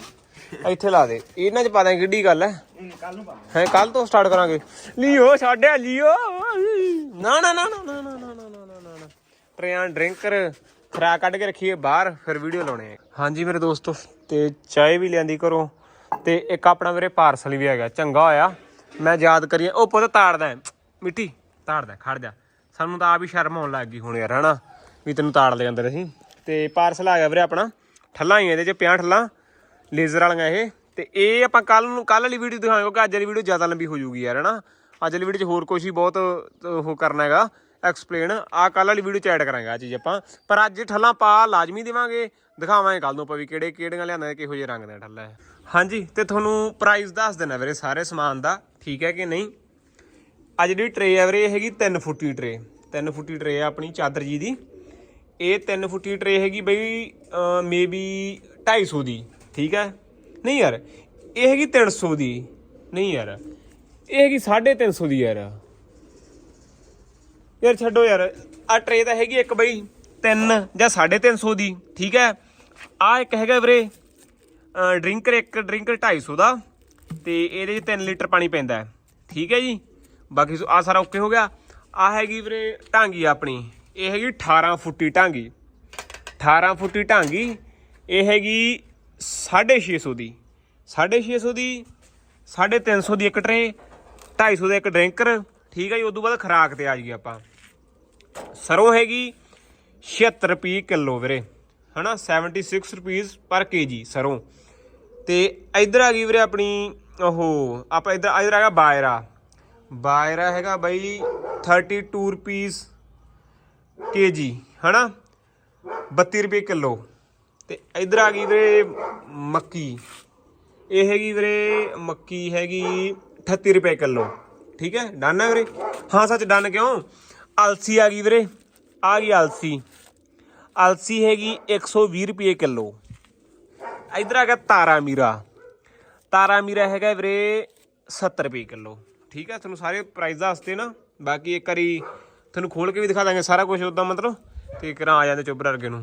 ਇੱਥੇ ਲਾ ਦੇ ਇਹਨਾਂ ਚ ਪਾ ਦਾਂ ਕਿੱਡੀ ਗੱਲ ਹੈ ਕੱਲ ਨੂੰ ਪਾ ਹੈ ਕੱਲ ਤੋਂ ਸਟਾਰਟ ਕਰਾਂਗੇ ਲਿਓ ਛੱਡਿਆ ਲਿਓ ਨਾ ਨਾ ਨਾ ਨਾ ਨਾ ਨਾ ਨਾ ਨਾ ਨਾ ਨਾ ਨਾ ਟਰੇਆਂ ਡਰਿੰਕਰ ਖਰਾ ਕੱਢ ਕੇ ਰੱਖੀਏ ਬਾਹਰ ਫਿਰ ਵੀਡੀਓ ਲਾਉਣੇ ਆ ਹਾਂਜੀ ਮੇਰੇ ਦੋਸਤੋ ਤੇ ਚਾਹ ਵੀ ਲਿਆਂਦੀ ਕਰੋ ਤੇ ਇੱਕ ਆਪਣਾ ਵੀਰੇ ਪਾਰਸਲ ਵੀ ਹੈਗਾ ਚੰਗਾ ਹੋਇਆ ਮੈਂ ਯਾਦ ਕਰੀਏ ਉਹ ਪੁੱਤ ਤਾੜਦਾ ਹੈ। ਮਿੱਟੀ ਤਾੜਦਾ ਖੜ ਜਾ ਸਾਨੂੰ ਤਾਂ ਆਪ ਹੀ ਸ਼ਰਮ ਆਉਣ ਲੱਗ ਗਈ ਹੁਣ ਯਾਰ ਹਨਾ ਵੀ ਤੈਨੂੰ ਤਾੜ ਲੈ ਅੰਦਰ ਅਸੀਂ ਤੇ ਪਾਰਸਲ ਆ ਗਿਆ ਵੀਰੇ ਆਪਣਾ। ਠੱਲਾਂ ਹੀ ਇਹਦੇ ਚ 50 ਠੱਲਾਂ। ਲੇਜ਼ਰ ਵਾਲੀਆਂ ਇਹ। ਤੇ ਇਹ ਆਪਾਂ ਕੱਲ ਨੂੰ ਕੱਲ ਵਾਲੀ ਵੀਡੀਓ ਦਿਖਾਵਾਂਗੇ ਕਿਉਂਕਿ ਅੱਜ ਵਾਲੀ ਵੀਡੀਓ ਜ਼ਿਆਦਾ ਲੰਬੀ ਹੋ ਜੂਗੀ ਯਾਰ, ਹਨਾ? ਅੱਜ ਵਾਲੀ ਵੀਡੀਓ 'ਚ ਹੋਰ ਕੁਝ ਹੀ ਬਹੁਤ ਉਹ ਕਰਨਾ ਹੈਗਾ। ਐਕਸਪਲੇਨ ਆ ਕੱਲ ਵਾਲੀ ਵੀਡੀਓ 'ਚ ਐਡ ਕਰਾਂਗੇ ਆ ਚੀਜ਼ ਆਪਾਂ। ਪਰ ਅੱਜ ਠੱਲਾਂ ਪਾ ਲਾਜ਼ਮੀ ਦੇਵਾਂਗੇ। ਦਿਖਾਵਾਂਗੇ ਕੱਲ ਨੂੰ ਆਪਾਂ ਵੀ ਕਿਹੜੇ ਕਿਹੜੀਆਂ ਲਿਆਂਦਾ ਕਿਹੋ ਜਿਹੇ ਰੰਗ ਦਾ ਠੱਲਾ ਹੈ ਹਾਂਜੀ, ਤੇ ਤੁਹਾਨੂੰ ਪ੍ਰਾਈਸ ਦੱਸ ਦੇਣਾ ਵੀਰੇ ਸਾਰੇ ਸਮਾਨ ਦਾ, ਠੀਕ ਹੈ ਕਿ ਨਹੀਂ? ਅੱਜ ਜਿਹੜੀ ਟਰੇ ਹੈ ਵੀਰੇ, ਇਹ ਹੈਗੀ 3 ਫੁੱਟੀ ਟਰੇ 3 ਫੁੱਟੀ ਟਰੇ ਹੈ ਆਪਣੀ ਚਾਦਰ ਜੀ ਦੀ। ਇਹ 3 ਫੁੱਟੀ ਟਰੇ ਹੈਗੀ ਬਈ ਮੇਬੀ 250 ਦੀ, ਠੀਕ ਹੈ? ਨਹੀਂ ਯਾਰ, ਇਹ ਹੈਗੀ 300 ਦੀ, ਨਹੀਂ ਯਾਰ, ਇਹ ਹੈਗੀ 350 ਦੀ ਯਾਰ। ਯਾਰ ਛੱਡੋ ਯਾਰ ਆ ਟਰੇ ਤਾਂ ਹੈਗੀ ਇੱਕ ਬਈ 3 ਜਾਂ 350 ਦੀ, ਠੀਕ ਹੈ? ਆ ਇੱਕ ਹੈਗਾ ਵੀਰੇ ਡਰਿੰਕਰ ਇੱਕ ਡਰਿੰਕਰ 250 ਦਾ, ਤੇ ਇਹਦੇ 'ਚ 3 ਲੀਟਰ ਪਾਣੀ ਪੈਂਦਾ ਠੀਕ ਹੈ ਜੀ? ਬਾਕੀ ਆ ਸਾਰਾ ਓਕੇ ਹੋ ਗਿਆ। ਆ ਹੈਗੀ ਵੀਰੇ ਢਾਂਗੀ ਆਪਣੀ। ਇਹ ਹੈਗੀ 18 ਫੁੱਟੀ ਢਾਂਗੀ। 18 ਫੁੱਟੀ ਢਾਂਗੀ, ਇਹ ਹੈਗੀ 650 ਦੀ। 650 ਦੀ 350 ਦੀ ਇੱਕ ਟਰੇ 250 ਦਾ ਇੱਕ ਡਰਿੰਕਰ, ਠੀਕ ਹੈ ਜੀ? ਉਦੋਂ ਬਾਅਦ ਖਰਾਕ ਤੇ ਆ ਜੀ ਆਪਾਂ। ਸਰੋਂ ਹੈਗੀ 76 ਰੁਪਏ ਕਿਲੋ ਵੀਰੇ, ਹਨਾ? 76 ਰੁਪਏ ਪਰ ਕੇਜੀ ਸਰੋਂ। ਤੇ ਇਧਰ ਆ ਗਈ ਵੀਰੇ ਆਪਣੀ, ਉਹ ਆਪਾਂ ਇਧਰ ਇਧਰ ਆ ਗਿਆ ਬਾਇਰਾ। ਬਾਇਰਾ ਹੈਗਾ ਬਾਈ 32 ਰੁਪਏ ਕੇਜੀ ਹਨਾ? 32 ਰੁਪਏ ਕਿਲੋ। ਤੇ ਇਧਰ ਆ ਗਈ ਵੀਰੇ ਮੱਕੀ। ਇਹ ਹੈਗੀ ਵੀਰੇ, ਮੱਕੀ ਹੈਗੀ 38 ਰੁਪਏ ਕਿਲੋ। ਠੀਕ ਹੈ? ਡਨ ਹੈ ਵੀਰੇ? ਹਾਂ, ਸੱਚ ਡਨ ਕਿਉਂ? ਅਲਸੀ ਆ ਗਈ ਵੀਰੇ। ਆ ਗਈ ਅਲਸੀ। ਅਲਸੀ ਹੈਗੀ 120 ਰੁਪਏ ਕਿਲੋ। ਇਧਰ ਆ ਗਿਆ ਤਾਰਾ ਮੀਰਾ। ਤਾਰਾ ਮੀਰਾ ਹੈਗਾ ਵੀਰੇ 70 ਰੁਪਏ ਕਿਲੋ। ਠੀਕ ਹੈ? ਤੁਹਾਨੂੰ ਸਾਰੇ ਪ੍ਰਾਈਸ ਦੱਸਦੇ ਨਾ, ਬਾਕੀ ਇੱਕ ਵਾਰੀ ਤੁਹਾਨੂੰ ਖੋਲ ਕੇ ਵੀ ਦਿਖਾ ਦਾਂਗੇ ਸਾਰਾ ਕੁਝ ਉਦਾਂ ਮਤਲਬ? ਤੇ ਕਰਾਂ ਆ ਜਾਂਦੇ ਚੁੱਪ ਵਰਗੇ ਨੂੰ।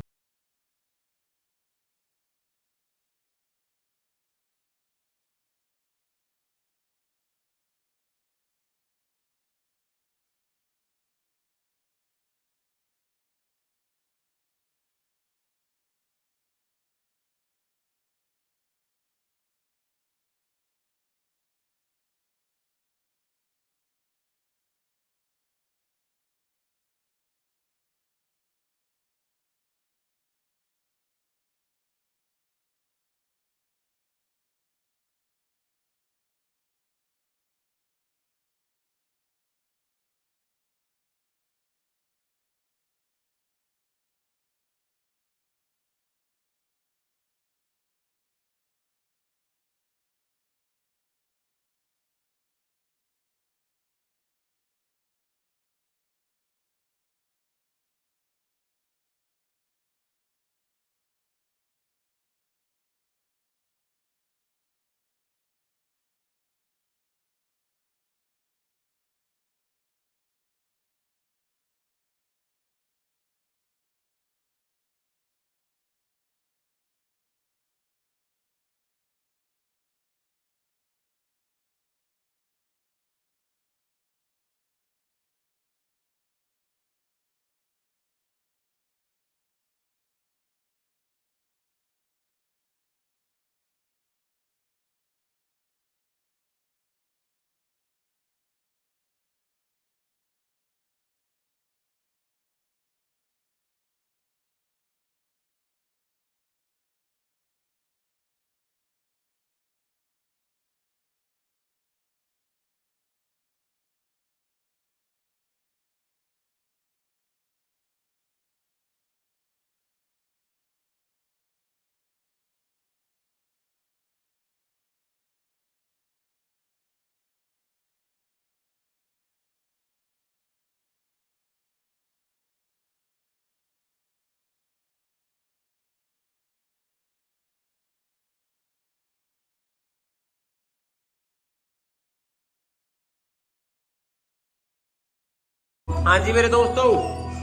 ਹਾਂਜੀ ਮੇਰੇ ਦੋਸਤੋ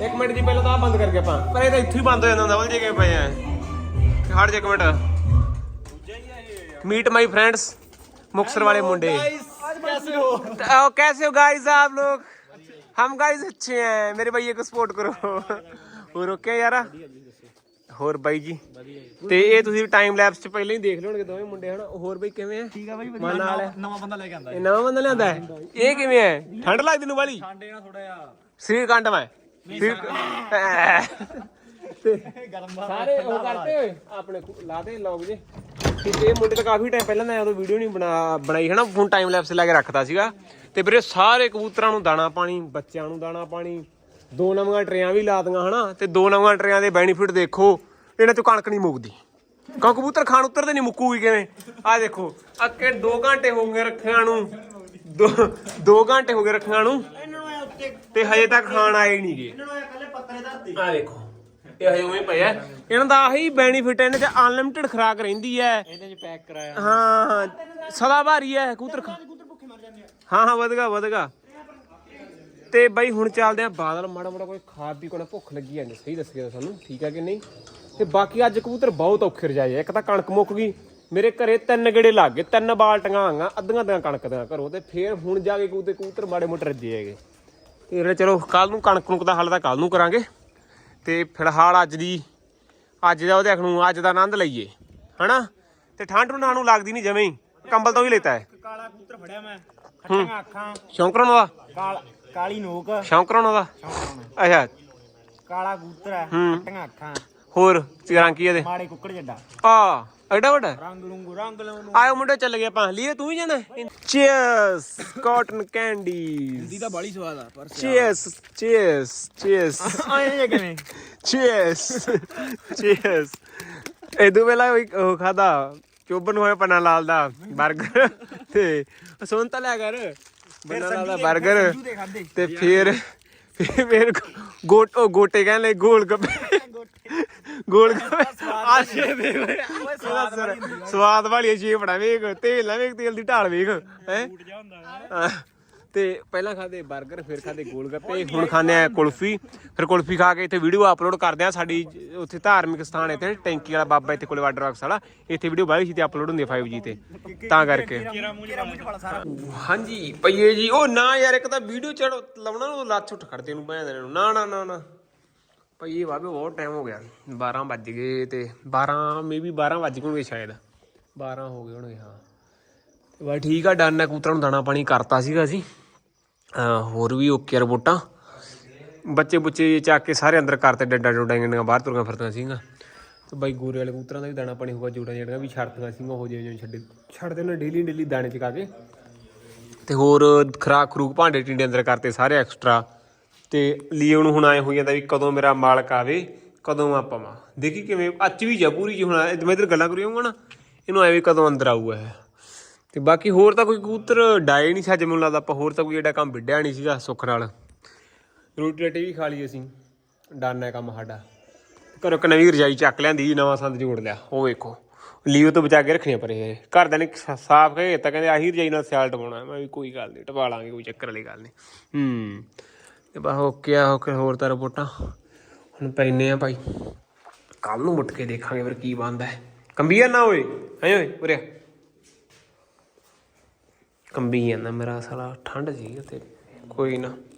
ਇੱਕ ਮਿੰਟ ਜੀ ਪਹਿਲਾਂ ਤਾਂ ਆਹ ਬੰਦ ਕਰਕੇ ਆਪਾਂ ਪਰ ਇਹ ਤਾਂ ਇੱਥੇ ਹੀ ਬੰਦ ਹੋ ਜਾਂਦਾ ਹੁੰਦਾ ਉਲਝੇ ਗਏ ਪਏ ਆ ਹਟ ਜਾ ਇੱਕ minute meet my friends Muktsar वाले मुंडे कैसे हो ओ, कैसे हो गाइस आप लोग हम गाइस अच्छे हैं मेरे भैया को सपोर्ट करो ਹੋਰ ਓਕੇ ਯਾਰਾ ਹੋਰ ਬਾਈ ਜੀ ਤੇ ਇਹ ਤੁਸੀਂ ਟਾਈਮ ਲੈਪਸ ਚ ਪਹਿਲਾਂ ਹੀ ਦੇਖ ਲਿਓਣਗੇ ਦੋਵੇਂ ਮੁੰਡੇ ਹਨਾ ਹੋਰ ਬਈ ਕਿਵੇਂ ਆ ਠੀਕ ਆ ਬਾਈ ਮਨ ਨਾਲ ਹੈ ਨਵਾਂ ਬੰਦਾ ਲੈ ਕੇ ਆਂਦਾ ਇਹ ਨਵਾਂ ਬੰਦਾ ਲਿਆਂਦਾ ਹੈ ਇਹ ਕਿਵੇਂ ਹੈ ਠੰਡ ਲੱਗਦੀ ਨੂੰ ਵਾਲੀ ਠੰਡੇ ਨਾਲ ਥੋੜਾ ਜਿਹਾ ਸਰੀਰ ਕੰਟ ਮੈਂ। ਸਰੀਰ ਸਾਰੇ ਉਹ ਕਰਤੇ ਹੋਏ ਆਪਣੇ ਕੁ- ਲਾਦੇ ਲੌਗ ਜੇ। ਤੇ ਇਹ ਮੁੰਡੇ ਤਾਂ ਕਾਫੀ ਟਾਈਮ ਪਹਿਲਾਂ ਮੈਂ ਉਦੋਂ ਵੀਡੀਓ ਨਹੀਂ ਬਣਾ ਬਣਾਈ ਹਨਾ ਫੋਨ ਟਾਈਮ ਲੈਪਸ ਲਾ ਕੇ ਰੱਖਦਾ ਸੀਗਾ। ਤੇ ਵੀਰੇ ਸਾਰੇ ਕਬੂਤਰਾਂ ਨੂੰ ਦਾਣਾ ਪਾਣੀ ਬੱਚਿਆਂ ਨੂੰ ਦਾਣਾ ਪਾਣੀ ਦੋ ਨਵੀਆਂ ਟਰੇਆਂ ਵੀ ਲਾਤੀਆਂ ਹਨਾ ਤੇ ਦੋ ਨਵੀਆਂ ਟਰੇਆਂ ਦੇ ਬੈਨੀਫਿਟ ਦੇਖੋ ਇਹਨਾਂ ਚੋਂ ਕਣਕ ਨਹੀਂ ਮੁੱਕਦੀ। ਕਿਉਂ ਕਬੂਤਰ ਖਾਣ ਉਤਰਦੇ ਨਹੀਂ ਮੁੱਕੂਗੀ ਕਿਵੇਂ? ਆ ਦੇਖੋ ਅੱਕੇ 2 ਘੰਟੇ ਹੋ ਗਏ ਰੱਖਿਆਂ ਨੂੰ 2 2 ਘੰਟੇ ਹੋ ਗਏ ਰੱਖਿਆਂ ਨੂੰ। ਤੇ ਹਜੇ ਤੱਕ ਖਾਣ ਆਏ ਨਹੀਂ ਗੇ ਇਹਨਾਂ ਨੂੰ ਕੱਲੇ ਪੱਤਰੇ ਧਰਤੀ। ਆ ਦੇਖੋ ਇਹ ਹਜੇ ਉਵੇਂ ਪਿਆ ਇਹਨਾਂ ਦਾ ਆਹੀ ਬੈਨੀਫਿਟ ਇਹਨਾਂ 'ਚ ਅਨਲਿਮਿਟਿਡ ਖੁਰਾਕ ਰਹਿੰਦੀ ਹੈ ਇਹਦੇ ਚ ਪੈਕ ਕਰਾਇਆ। ਹਾਂ ਸਦਾ ਭਾਰੀ ਹੈ ਆ। ਹਾਂ ਹਾਂ ਵਧਗਾ ਵਧਗਾ। ਤੇ ਬਈ ਹੁਣ ਚੱਲਦੇ ਆ ਬਾਦਲ। ਮਾੜਾ ਮਾੜਾ ਕੋਈ ਖਾ ਪੀ ਕੋਣਾ ਭੁੱਖ ਲੱਗੀ ਜਾਂਦੀ ਸਹੀ ਦੱਸਿਆ ਤੁਹਾਨੂੰ ਠੀਕ ਹੈ ਕਿ ਨਹੀਂ? ਤੇ ਬਾਕੀ ਅੱਜ ਕਬੂਤਰ ਬਹੁਤ ਔਖੇ ਰਜਾਏ ਇੱਕ ਤਾਂ ਕਣਕ ਮੁੱਕ ਗਈ। ਮੇਰੇ ਘਰੇ ਤਿੰਨ ਗੇੜੇ ਲੱਗ ਗਏ ਤਿੰਨ ਬਾਲਟੀਆਂ ਆਂਗਾ ਅੱਧੀਆਂ ਦੀਆਂ ਕਣਕ ਦੀਆਂ ਘਰੋਂ। ਤੇ ਫੇਰ ਹੁਣ ਜਾ ਕੇ ਕਬੂਤਰ ਕਬੂਤਰ ਮਾੜੇ ਮੋਟੇ ਰੱਜੇ ਹੈਗੇ। ਤੇ ਇਹਨੇ ਚਲੋ ਕੱਲ ਨੂੰ ਕਣਕ ਨੂੰ ਦਾ ਹੱਲ ਤਾਂ ਕੱਲ ਨੂੰ ਕਰਾਂਗੇ। ਤੇ ਫਿਲਹਾਲ ਅੱਜ ਦੀ ਅੱਜ ਦਾ ਉਹਦੇ ਨੂੰ ਅੱਜ ਦਾ ਆਨੰਦ ਲਈਏ ਹਨਾ? ਤੇ ਠੰਡ ਨੂੰ ਨਾ ਨੂੰ ਲੱਗਦੀ ਨਹੀਂ ਜਵੇਂ ਕੰਬਲ ਤੋਂ ਵੀ ਲੈਤਾ ਹੈ। ਕਾਲਾ ਕਬੂਤਰ ਫੜਿਆ ਮੈਂ। ਖੱਟੀਆਂ ਅੱਖਾਂ। ਸ਼ੌਂਕ ਕਰਾਉਣ ਦਾ ਕਾਲ ਨੋਕ। ਸ਼ੌਂਕ ਕਰਾਉਣ ਦਾ ਅੱਛਾ। ਕਾਲਾ ਕਬੂਤਰ ਹੈ ਹੂੰ। ਖੱਟੀਆਂ ਅੱਖਾਂ। ਹੋਰ ਚਿਰਾਂ ਕੀ ਇਹਦੇ? ਮਾੜੇ ਕੁੱਕੜ ਜੱਡਾ। ਆ। ਐਡਾ ਵੱਡਾ? ਰੰਗ ਰੁੰਗ ਰੰਗ ਲਾਉਣ ਆਇਓ ਮੁੰਡੇ ਚੱਲ ਗਏ ਆਪਾਂ। ਲੀਏ ਤੂੰ ਹੀ ਜਾਣਾ? ਚੀਅਰਸ ਕਾਟਨ ਕੈਂਡੀਜ਼ ਦਾ ਬੜੀ ਸਵਾਦ ਆ ਪਰ ਚੀਅਰਸ ਚੀਅਰਸ ਚੀਅਰਸ ਆਏ ਕਿਵੇਂ? ਚੀਅਰਸ ਚੀਅਰਸ ਇਹ ਵੇਲਾ ਉਹ ਖਾਦਾ ਚੋਬਨ ਹੋਇਆ ਪਨਾ ਲਾਲ ਦਾ 버ਗਰ ਤੇ ਸੁਣ ਤਾਂ ਲਿਆ ਕਰ ਬਨਾ ਲਾਲ ਦਾ 버ਗਰ ਤੇ ਫਿਰ ਫਿਰ ਗੋਟ ਉਹ ਗੋਟੇ ਕਹਿੰਦੇ ਗੋਲ ਗੱਪੇ। ਗੋਲ ਗੱਪੇ ਆ ਸ਼ੇ ਵੇਖ ਓਏ ਸਵਾਦ ਸਵਾਦ ਵਾਲੀ ਸ਼ੇਪ ਬਣਾ ਵੇਖ ਤੇਲ ਨਾ ਵੇਖ ਤੇਲ ਦੀ ਢਾਲ ਵੇਖ ਹੈ। ਤੇ ਪਹਿਲਾਂ ਖਾਦੇ 버ਗਰ ਫਿਰ ਖਾਦੇ ਗੋਲ ਗੱਪੇ ਹੁਣ ਖਾਂਦੇ ਆ ਕੁਲਫੀ। ਫਿਰ ਕੁਲਫੀ ਖਾ ਕੇ ਇੱਥੇ ਵੀਡੀਓ ਅਪਲੋਡ ਕਰਦੇ ਆ ਸਾਡੀ ਉੱਥੇ ਧਾਰਮਿਕ ਸਥਾਨ ਇੱਥੇ ਟੈਂਕੀ ਵਾਲਾ ਬਾਬਾ ਇੱਥੇ ਕੋਲੇ ਵਾਟਰ ਬਾਕਸ ਵਾਲਾ। ਇੱਥੇ ਵੀਡੀਓ ਬਾਹਲੀ ਸੀ ਤੇ ਅਪਲੋਡ ਹੁੰਦੀ 5G ਤੇ। ਤਾਂ ਕਰਕੇ। ਹਾਂਜੀ ਪਈਏ ਜੀ ਉਹ ਨਾ ਯਾਰ ਇੱਕ ਤਾਂ ਵੀਡੀਓ ਚੜ ਲਾਉਣਾ ਨੂੰ ਲੱਤ ਉੱਠ ਖੜਦੇ ਨੂੰ ਭੈਣ ਦੇ ਨੂੰ ਨਾ ਨਾ ਨਾ। ਨਾ ਪਈਏ ਬਾਬੇ ਬਹੁਤ ਟਾਈਮ ਹੋ ਗਿਆ। 12 ਵੱਜ ਗਏ ਤੇ 12 ਮੇਬੀ 12 ਵੱਜ ਗਏ ਹੋਣਗੇ ਸ਼ਾਇਦ। 12 ਹੋ ਗਏ ਹੋਣਗੇ, ਹਾਂ। ਤੇ ਬਸ ਠੀਕ ਆ ਡਨ ਹੈ ਕੂਤਰਾਂ ਨੂੰ ਦਾਣਾ ਪਾਣੀ ਕਰਤਾ ਸੀਗਾ ਅਸੀਂ। ਹੋਰ ਵੀ ਓਕੇ ਰਿਪੋਰਟਾਂ। ਬੱਚੇ ਬੁੱਚੇ ਚੱਕ ਕੇ ਸਾਰੇ ਅੰਦਰ ਕਰਤੇ, ਡੱਡਾ ਡੋਡਾ ਗੰਡੀਆਂ ਬਾਹਰ ਤੁਰੀਆਂ ਫਿਰਦੀਆਂ ਸੀਗਾ ਤੇ ਬਾਈ ਗੋਰੇ ਵਾਲੇ ਕਬੂਤਰਾਂ ਦਾ ਵੀ ਦਾਣਾ ਪਾਣੀ ਹੋਊਗਾ, ਜੋੜਾਂ ਜਿਹੜੀਆਂ ਵੀ ਛੱਡਦੀਆਂ ਸੀਗਾ ਉਹ ਜਿਵੇਂ ਜਿਵੇਂ ਛੱਡੇ, ਛੱਡਦੇ ਨੇ ਡੇਲੀ ਡੇਲੀ ਦਾਣੇ ਚਕਾ ਕੇ। ਤੇ ਹੋਰ ਖਰਾਕ ਖਰੂਕ ਭਾਂਡੇ ਟਿੰਡੇ ਅੰਦਰ ਕਰਤੇ, ਸਾਰੇ ਐਕਸਟਰਾ ਤੇ ਲੀਓ ਨੂੰ ਹੁਣ ਆਏ ਹੋਈ ਜਾਂਦਾ ਵੀ ਕਦੋਂ ਮੇਰਾ ਮਾਲਕ ਆਵੇ, ਕਦੋਂ ਮੈਂ ਪਵਾਂ। ਦੇਖੀ ਕਿਵੇਂ, ਅੱਜ ਵੀ ਜਾ ਪੂਰੀ ਜੀ ਹੁਣ ਮੈਂ ਇਧਰ ਗੱਲਾਂ ਕਰੀ ਹੋਊਗਾ ਨਾ, ਇਹਨੂੰ ਐਵੇਂ ਕਦੋਂ ਅੰਦਰ ਆਊਗਾ ਇਹ। ਤੇ ਬਾਕੀ ਹੋਰ ਤਾਂ ਕੋਈ ਕਬੂਤਰ ਡਾਏ ਨਹੀਂ ਸੀ, ਅੱਜ ਮੈਨੂੰ ਲੱਗਦਾ ਆਪਾਂ ਹੋਰ ਤਾਂ ਕੋਈ ਐਡਾ ਕੰਮ ਵਿੱਢਿਆ ਨਹੀਂ ਸੀਗਾ ਸੁੱਖ ਨਾਲ। ਰੋਟੀ ਰਾਟੀ ਵੀ ਖਾ ਲਈ ਅਸੀਂ, ਡਨ ਹੈ ਕੰਮ ਸਾਡਾ। ਘਰੋਂ ਇੱਕ ਨਵੀਂ ਰਜਾਈ ਚੱਕ ਲਿਆਂਦੀ, ਨਵਾਂ ਸੰਦ ਜੋੜ ਲਿਆ, ਉਹ ਵੇਖੋ। ਲੀਓ ਤੋਂ ਬਚਾ ਕੇ ਰੱਖਣੀਆਂ ਪਰੇ ਇਹ ਘਰਦਿਆਂ ਨੇ ਸਾਫ਼ ਕਹੇ ਤਾਂ ਕਹਿੰਦੇ ਆਹੀ ਰਜਾਈ ਨਾਲ ਸਿਆਲ ਟਪਾਉਣਾ, ਮੈਂ ਵੀ ਕੋਈ ਗੱਲ ਨਹੀਂ ਟਪਾ ਲਾਂਗੇ, ਕੋਈ ਚੱਕਰ ਵਾਲੀ ਗੱਲ ਨਹੀਂ ਹੂੰ ਤੇ ਬਸ ਓਕੇ ਆ ਓਕੇ ਹੋਰ ਤਾਂ ਰਿਪੋਰਟਾਂ। ਹੁਣ ਪੈਨੇ ਆ ਭਾਈ। ਕੱਲ ਨੂੰ ਮੁੱਟ ਕੇ ਦੇਖਾਂਗੇ ਫਿਰ ਕੀ ਬਣਦਾ ਹੈ। ਕੰਬੀਆ ਨਾ ਓਏ ਹੈ ਓਏ, ਉਰੇ ਕੰਬੀ ਜਾਂਦਾ ਮੇਰਾ ਸਾਲਾ, ਠੰਡ ਜੀ ਤੇ ਕੋਈ ਨਾ।